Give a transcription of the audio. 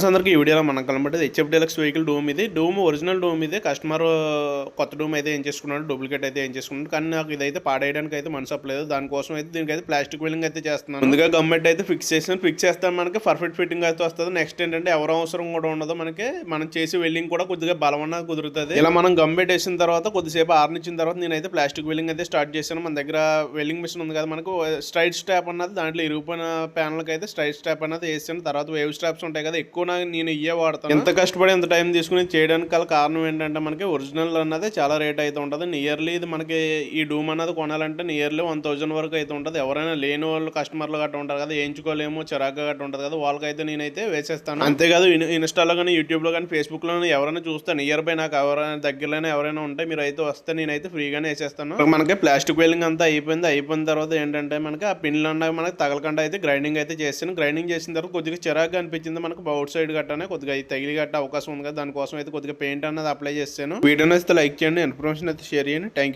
Friends అందరికీ ఈ వీడియోలో మనం కనబడేది హెచ్ఎఫ్ డీలక్స్ వెహికల్ డోమ్ ఇది. డోమ్ ఒరిజినల్ డోమ్ ఇది. కస్టమర్ uh, కొత్త డోమ్ అయితే ఏం చేసుకున్నాడు? డూప్లికేట్ అయితే ఏం చేసుకున్నాడు? కానీ నాకు ఇదైతే పాడేయడానికి అయితే మనసు అప్పలేదు. దానికోసం అయితే దీనికి అయితే ప్లాస్టిక్ వెల్లింగ్ అయితే చేస్తున్నాను. ముందుగా గవర్నమెంట్ అయితే ఫిక్స్ చేసాను ఫిక్స్ చేస్తాను మనకి. పర్ఫెక్ట్ ఫిట్టింగ్ అయితే వస్తుంది. నెక్స్ట్ ఏంటంటే ఎవరు అవసరం కూడా ఉండదు మనకి. మనం చేసి వెల్లింగ్ కూడా కొద్దిగా బలమన్న కుదురుతుంది. ఇలా మనం గమ్మెట్ వేసిన తర్వాత కొద్దిసేపు ఆర్నిచ్చిన తర్వాత నేనైతే ప్లాస్టిక్ వెల్లింగ్ అయితే స్టార్ట్ చేశాను. మన దగ్గర వెల్లింగ్ మిషన్ ఉంది కదా మనకు. స్ట్రైట్ స్టాప్ అన్నది దాంట్లో ఇరుగుపోయిన ప్యానల్కి అయితే స్ట్రైట్ స్టాప్ అన్నది వేసాను. తర్వాత వేవ్ స్టాప్స్ ఉంటాయి కదా ఎక్కువ నాకు నేను ఇయ్యే వాడతాను? ఎంత కష్టపడి ఎంత టైం తీసుకుని చేయడానికి గల కారణం ఏంటంటే మనకి ఒరిజినల్ అన్నది చాలా రేట్ అయితే ఉంటుంది. నియర్లీ ఇది మనకి ఈ డూమ్ అన్నది కొనాలంటే నియర్లీ వన్ థౌజండ్ వరకు అయితే ఉంటుంది. ఎవరైనా లేని వాళ్ళు కస్టమర్లు గట్రా ఉంటారు కదా వేయించుకోలేము చిరాగ్గా గట్రా ఉంటుంది కదా వాళ్ళకైతే నేనైతే వేసేస్తాను. అంతేకాదు ఇన్- ఇన్స్టాలో కానీ యూట్యూబ్లో కానీ ఫేస్బుక్లో ఎవరైనా చూస్తే నియర్ బై నాకు ఎవరైనా దగ్గరలోనే ఎవరైనా ఉంటే మీరు అయితే వస్తే నేనైతే ఫ్రీగానే వేసేస్తాను. మనకి ప్లాస్టిక్ వెల్లింగ్ అంతా అయిపోయింది. అయిపోయిన తర్వాత ఏంటంటే మనకి ఆ పిన్లు అన్నవి మనకి తగలకుండా అయితే గ్రైండింగ్ అయితే చేసాను గ్రైండింగ్ చేసిన తర్వాత కొద్దిగా చిరాగ్గా అనిపించింది మనకు అవుట్ సైడ్ గట్టానే కొద్దిగా తగిలి గట్ట అవకాశం ఉంది కదా దానికోసం అయితే కొద్దిగా పెయింట్ అన్నది అప్లై చేశాను వీడియో అయితే లైక్ చేయండి ఇన్ఫర్మేషన్ అయితే షేర్ చేయండి. థ్యాంక్